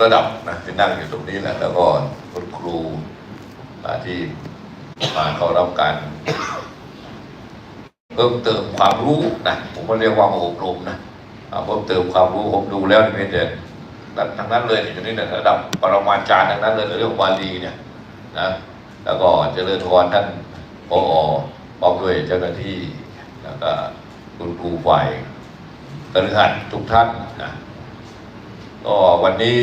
ระดับนะที่นั่งอยู่ตรงนี้แหละ แล้วก็คุณครูอาที่มาเข้ารับการเพิ่มเติมความรู้นะผมก็เรียกว่าอบรมนะเพิ่มเติมความรู้ผมดูแล้วนี่เป็นแต่ทางนั้นเลยนี่ตรงนี้นี่ยระดับปรมาจารย์ทางนั้นเลยเรื่องบาลีเนี่ยนะแล้วก็เจริญพรท่านพอพร้อมด้วยเจ้าหน้าที่แล้วก็คุณครูฝ่ายกระหันทุกท่านนะ ก็วันนี้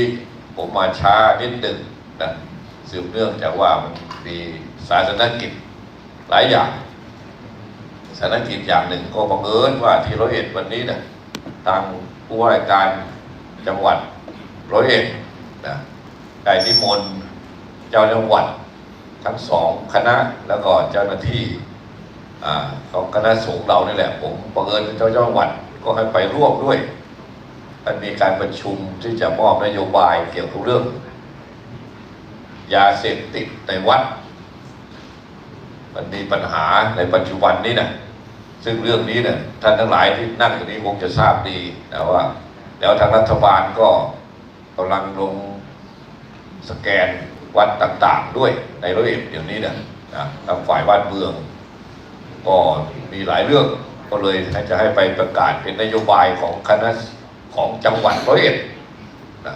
ผมมาช้านิดหนึ่งนะสืบเนื่องจากว่ามันมีศาสนกิจหลายอย่างสถานกิจอย่างหนึ่งก็บังเอิญว่าที่ร้อยเอ็ดวันนี้นะทางผู้ว่าราชการจังหวัดร้อยเอ็ดนะได้นิมนต์เจ้าจังหวัดทั้งสองคณะแล้วก็เจ้าหน้าที่อของคณะสงฆ์เรานี่แหละผมบังเอิญเป็นเจ้าจังหวัดก็ให้ไปร่วมด้วย มันมีการประชุมที่จะมอบนโยบายเกี่ยวกับเรื่อง ยาเสพติดในวัด มันมีปัญหาในปัจจุบันนี้นะซึ่งเรื่องนี้เนี่ยท่านทั้งหลายที่นั่งอยู่นี้คงจะทราบดีนะว่า แล้วทางรัฐบาลก็กำลังลงสแกนวัดต่างๆ ด้วยในร้อยเอ็ดเดี๋ยวนี้เนี่ยนะทางฝ่ายบ้านเมือง ก็มีหลายเรื่องก็เลยจะให้ไปประกาศเป็นนโยบายของคณะ ของจังหวัดร้อยเอ็ดนะ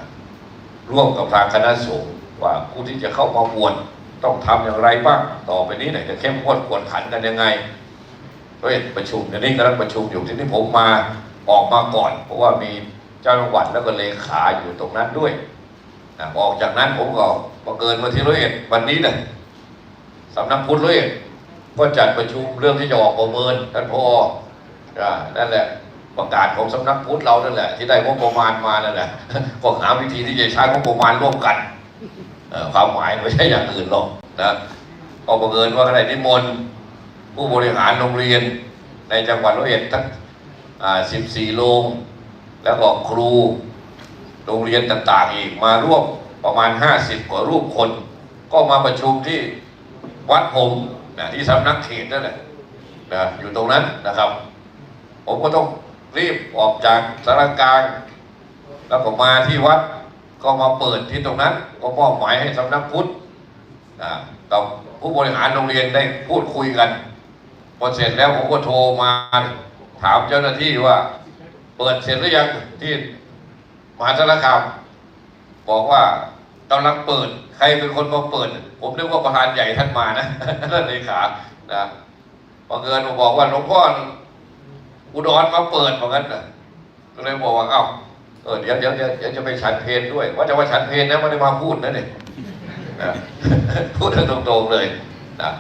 ร่วมกับทางคณะสงฆ์ว่าผู้ที่จะเข้ามาบวชต้องทำอย่างไรบ้าง ต่อไปนี้ไหนจะเข้มงวดกวดขันกันยังไงก็เห็นประชุมเดี๋ยวนี้กำลังประชุมอยู่ที่นี่ผมมาออกมาก่อน เพราะว่ามีเจ้าจังหวัดแล้วก็เลขาอยู่ตรงนั้นด้วยนะออกจากนั้นผมก็บังเกินมาที่ร้อยเอ็ดวันนี้เนี่ยสำนักพุทธร้อยเอ็ดก็จัดประชุมเรื่องที่จะออกประเมินท่านพออ่านั่นแหละ ประกาศของสำนักพุทธเรานั่นแหละ ที่ได้งบประมาณมานั่นแหละก็หาวิธีที่จะใช้งบประมาณร่วมกันความหมายไม่ใช่อย่างอื่นหรอกนะก็บังเอิญว่าอะไรนิมนต์ผู้บริหารโรงเรียนในจังหวัดร้อยเอ็ดทั้งสิบสี่โรงแล้วก็ครูโรงเรียนต่างๆอีกมาร่วมประมาณ 50 กว่ารูปคน ก็มาประชุมที่วัดผมนะที่สำนักเขตนั่นแหละนะอยู่ตรงนั้นนะครับ ผมก็ต้อง รีบออกจากสารกลางแล้วก็มาที่วัดก็มาเปิดที่ตรงนั้น ก็มอบหมายให้สำนักพุทธอ่ากับผู้บริหารโรงเรียนได้พูดคุยกันพอเสร็จแล้วผมก็โทรมาถามเจ้าหน้าที่ว่า เปิดเสร็จหรือยังที่มหาสารคามบอกว่ากำลังเปิด ใครเป็นคนมาเปิด ผมนึกว่าประธานใหญ่ท่านมานะท่านเลขานะบังเอิญผมบอกว่าหลวงพ่อ อุดรมาเปิดเหมือนกันนะก็เลยบอกว่าเอ้าเออเดี๋ยวเดี๋ยวเดี๋ยวจะไปฉันเพลด้วย ว่าจะว่าฉันเพลนะไม่ได้มาพูดนะเนี่ยพูดตรงๆเลยนะ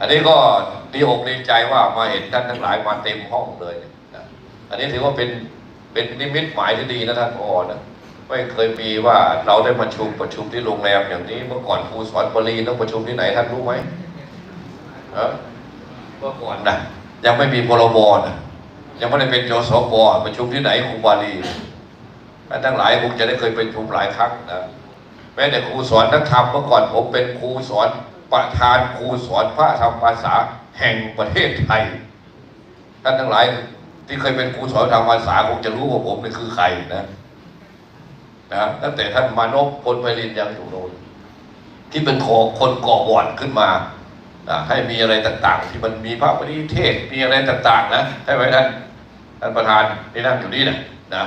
อันนี้ก็ดีอกดีใจว่ามาเห็นท่านทั้งหลายมาเต็มห้องเลยนะอันนี้ถือว่าเป็นเป็นนิมิตหมายที่ดีนะท่านพอนะไม่เคยมีว่าเราได้มาชุมประชุมที่โรงแรมอย่างนี้ เมื่อก่อนครูสอนบาลีต้องประชุมที่ไหนท่านรู้ไหมเออเมื่อก่อนนะยังไม่มีพรบนะ ยังไม่ได้เป็นจสปประชุมที่ไหนครูบาลีท่านทั้งหลายคงจะได้เคยเป็นครูหลายครั้งนะแม้แต่ครูสอนนักธรรมเมื่อก่อนผมเป็นครูสอนประธานครูสอนพระธรรมภาษาแห่งประเทศไทยท่านทั้งหลายที่เคยเป็นครูสอนธรรมภาษาคงจะรู้ว่าผมนี่คือใครนะนะตั้งแต่ท่านมานพพลไพรินยังอยู่โน่นที่เป็นขอคนก่อวอดขึ้นมาอ่าให้มีอะไรต่าง ๆ ที่มันมีพระปฏิเทศมีอะไรต่าง ๆ นะใช่ไหมท่าน ท่านประธานที่นั่งอยู่นี่นะนะ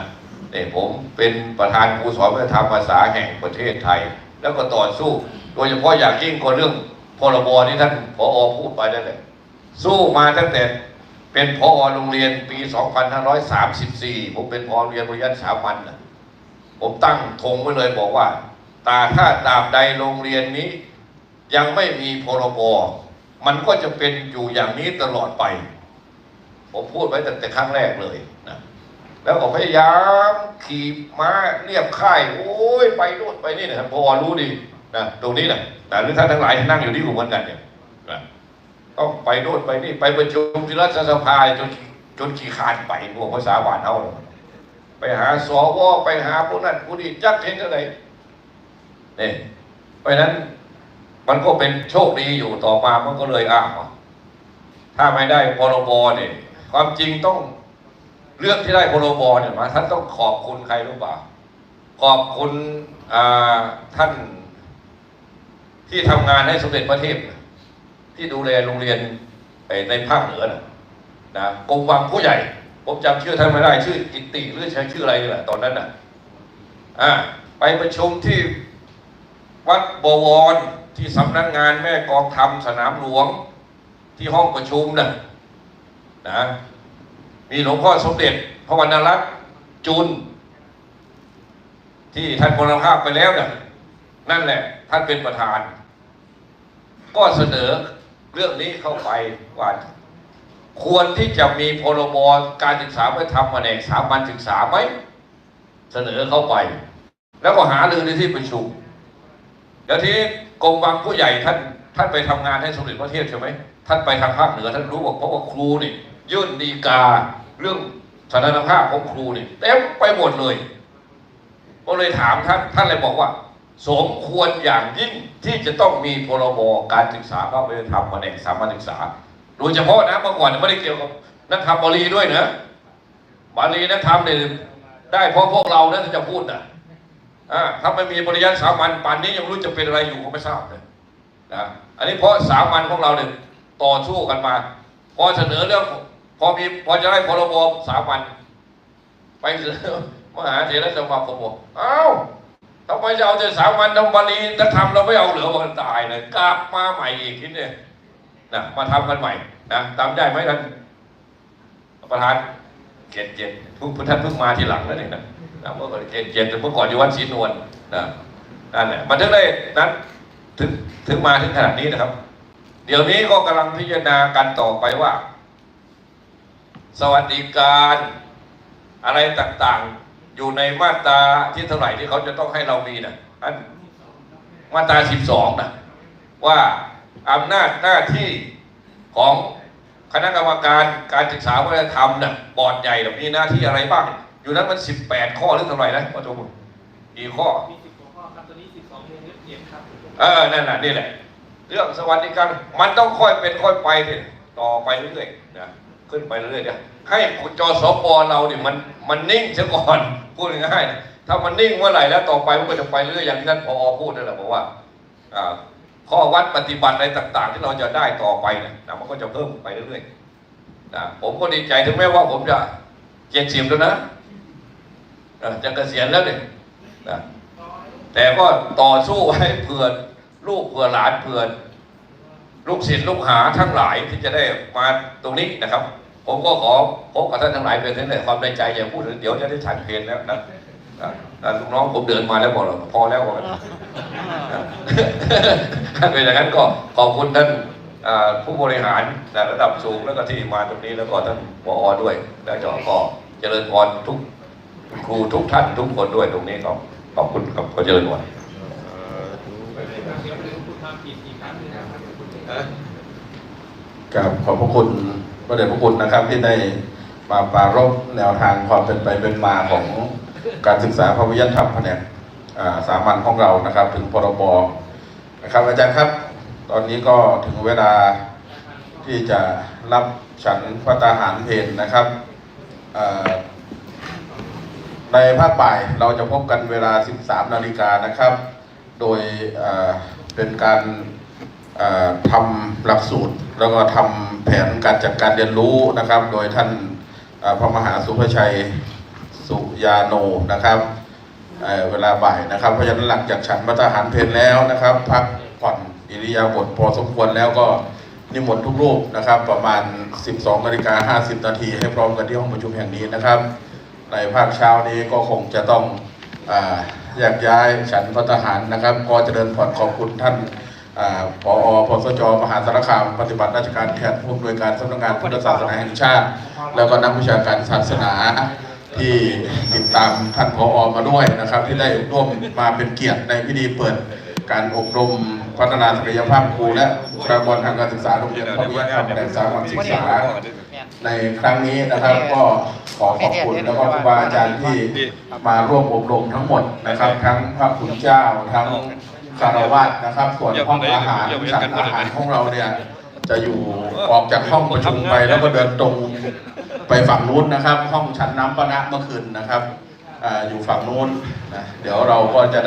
นี่ผมเป็นประธานครูสอนวัฒนธรรมภาษาแห่งประเทศไทย แล้วก็ต่อสู้ โดยเฉพาะอย่างยิ่งก็เรื่องพรบที่ท่านผอพูดไปนั่นแหละสู้มาตั้งแต่เป็นพอโรงเรียนปี 2534 ผมเป็นพอโรงเรียนปริยัติสามัญนะผมตั้งธงไว้เลยบอกว่า ตาถ้าตาบใดโรงเรียนนี้ ยังไม่มีพรบมันก็จะเป็นอยู่อย่างนี้ตลอดไป ผมพูดไว้ตั้งแต่ครั้งแรกเลยนะแล้วก็พยายามขี่ม้าเรียบค่าย โอ้ยไปนู่นไปนี่นะครับพอรู้ดีนะตรงนี้นะแต่หรือท่านทั้งหลายที่นั่งอยู่ที่กลุ่มกันเนี่ยนะต้องไปโน่นไปนี่ไปประชุมที่รัฐสภาจนจนขี่คานไปพวกภาษาบ้านเอาไปหาสวไปหาผู้นั้นผู้นี้จักเห็นอะไรนี่เพราะนั้นมันก็เป็นโชคดีอยู่ต่อมามันก็เลยอ้าวถ้าไม่ได้พรบเนี่ย ความจริงต้องเรื่องที่ได้พรบเนี่ยมาท่านต้องขอบคุณใครรู้เปล่า ขอบคุณท่าน ที่ทำงานให้สมเด็จพระเทพที่ดูแลโรงเรียนในภาคเหนือนะนะกรมวังผู้ใหญ่ ผมจำชื่อท่านไม่ได้ ชื่อกิตติหรือใช้ชื่ออะไรนี่แหละตอนนั้นน่ะอ่าไปประชุมที่วัดบวรที่สำนักงานแม่กองธรรมสนามหลวงที่ห้องประชุมน่ะ นะมีหลวงพ่อสมเด็จพระวรรณรัตน์จุนที่ท่านมรณภาพไปแล้วน่ะนั่นแหละ ท่านเป็นประธาน ก็เสนอเรื่องนี้เข้าไปว่าควรที่จะมีพรบการศึกษาเพื่อทำแผนกสามัญศึกษาไหมเสนอเข้าไป แล้วก็หารือในที่ประชุมแล้วทีนี้กรมวังผู้ใหญ่ท่านท่านไปทำงานให้สมเด็จพระเทพใช่ไหมท่านไปทางภาคเหนือท่านรู้ว่าเพราะว่าครูนี่ ยื่นดีกาเรื่องสถานภาพของครูเนี่ยเต็มไปหมดเลย ก็เลยถามท่านท่านเลยบอกว่า สมควรอย่างยิ่งที่จะต้องมีพรบการศึกษาพระวิธรรมแผนกสามัญศึกษาโดยเฉพาะนะเมื่อก่อนไม่ได้เกี่ยวกับนักธรรมบาลีด้วยนะบาลีนักธรรมเนี่ยได้เพราะพวกเรานะที่จะพูดนะอ่าถ้าไม่มีปริยัติสามัญป่านนี้ยังไม่รู้จะเป็นอะไรอยู่ก็ไม่ทราบเลยนะอันนี้เพราะสามัญของเราเนี่ยต่อสู้กันมา พอเสนอเรื่อง พอมีพอจะได้พรบสามัญไปเสนอมหาเถรสมาคมบอกเอ้าทำไมจะเอาแต่สามัญทำบาลีถ้าทำเราไม่เอาเหลือวันตายเลยกลับมาใหม่อีกทีเนี่ยนะมาทำกันใหม่นะตามได้ไหมท่านประธานเจ็ดเจ็ดเพิ่งท่านเพิ่งมาทีหลังนั่นเองนะนะเมื่อก่อนเจ็ดเจ็ดเมื่อก่อนอยู่วัดศรีนวลนะนั่นแหละมันถึงได้นั้นถึงถึงมาถึงขนาดนี้นะครับ เดี๋ยวนี้ก็กำลังพิจารณากันต่อไปว่า สวัสดิการอะไรต่างๆ อยู่ในมาตราที่เท่าไหร่ที่เขาจะต้องให้เรามีนะอันมาตรา12นะว่าอำนาจหน้าที่ของคณะกรรมการการศึกษาวัฒนธรรมนะบอร์ดใหญ่น่ะมีหน้าที่อะไรบ้าง อยู่นั้นมัน 18 ข้อหรือเท่าไหร่นะพ่อชมกี่ข้อมีสิบกว่าข้อครับตัวนี้สิบสองวงเล็บเจ็ดครับเออนั่นแหละนี่แหละ เรื่องสวัสดิการมันต้องค่อยเป็นค่อยไปสิต่อไปเรื่อยๆนะ ขึ้นไปเรื่อยๆเดียให้จสปเราเนี่ยมันมันนิ่งเสียก่อนพูดง่ายๆถ้ามันนิ่งเมื่อไหร่แล้วต่อไปมันก็จะไปเรื่อยอย่างที่ท่านพอพูดนั่นแหละบอกว่าข้อวัดปฏิบัติอะไรต่าง ๆ ที่เราจะได้ต่อไปนะนะมันก็จะเพิ่มไปเรื่อยๆนะผมก็ดีใจถึงแม้ว่าผมจะเจ็ดสิบแล้วนะจะเกษียณแล้วเนี่ยนะแต่ก็ต่อสู้ไว้เผื่อลูกเผื่อหลานเผื่อลูกศิษย์ลูกหาทั้งหลายที่จะได้มาตรงนี้นะครับ ผมก็ขอพบกับท่านทั้งหลายเป็นทั้งแต่ความในใจอย่าพูดเดี๋ยวจะได้ฉันเพลนแล้วนะนะนะลูกน้องผมเดินมาแล้วบอกเราพอแล้วบอกนะถ้าเป็นอย่างนั้นก็ขอบคุณท่านอ่าผู้บริหารระดับสูงแล้วก็ที่มาตรงนี้แล้วก็ท่านผอด้วยแล้วก็ก็เจริญพรทุกครูทุกท่านทุกคนด้วยตรงนี้ก็ขอบคุณครับขอเจริญพรเดี๋ยวเรื่องพูดความผิดอีกครั้งหนึงนะครับกับขอบพระคุณพ ระเดชพระคุณนะครับ ที่ได้มาปรารบแนวทางความเป็นไปเป็นมาของการศึกษาพระวิทยาธรรมแผนกสามัญของเรานะครับ ถึงพรบนะครับอาจารย์ครับ ตอนนี้ก็ถึงเวลาที่จะรับฉันพระตาหารเพนนะครับในภาคบ่ายเราจะพบกันเวลา 13 นาฬิกานะครับ โดยเป็นการ ทำหลักสูตร แล้วก็ทำแผนการจัดการเรียนรู้นะครับ โดยท่านพระมหาสุภชัยสุยาโนนะครับเเวลาบ่ายนะครับ เพราะฉะนั้นหลังจากฉันมัตหารเพลแล้วนะครับ พักผ่อนอิริยาบถพอสมควรแล้วก็นิมนต์ทุกรูปนะครับ ประมาณ 12นาฬิกา50นาทีให้พร้อมกันที่ห้องประชุมแห่งนี้นะครับ ในภาคเช้านี้ก็คงจะต้องอาแยกย้ายฉันพัฒหารนะครับ ก็เจริญพรขอบคุณท่าน ผอพสจ มหาสารคาม ปฏิบัติราชการแทนผู้อำนวยการสำนักงานพุทธศาสนาแห่งชาติ แล้วก็นักวิชาการศาสนาที่ติดตามท่านผอมาด้วยนะครับ ที่ได้ร่วมมาเป็นเกียรติในพิธีเปิดการอบรมพัฒนาศักยภาพครูและบุคลากรทางการศึกษาโรงเรียนพระวิทยาธรรมแห่งสามัญศึกษา ในครั้งนี้นะครับก็ขอขอบคุณแล้วก็ครูบาอาจารย์ที่มาร่วมอบรมทั้งหมดนะครับ ทั้งพระคุณเจ้าทั้ง คารวาสนะครับ ส่วนห้องอาหารฉันอาหารของเราเนี่ยจะอยู่ออกจากห้องประชุมไปแล้วก็เดินตรงไปฝั่งนู้นนะครับ ห้องชั้นน้ำปะนะเมื่อคืนนะครับอ่าอยู่ฝั่งนู้นนะเดี๋ยวเราก็จะได้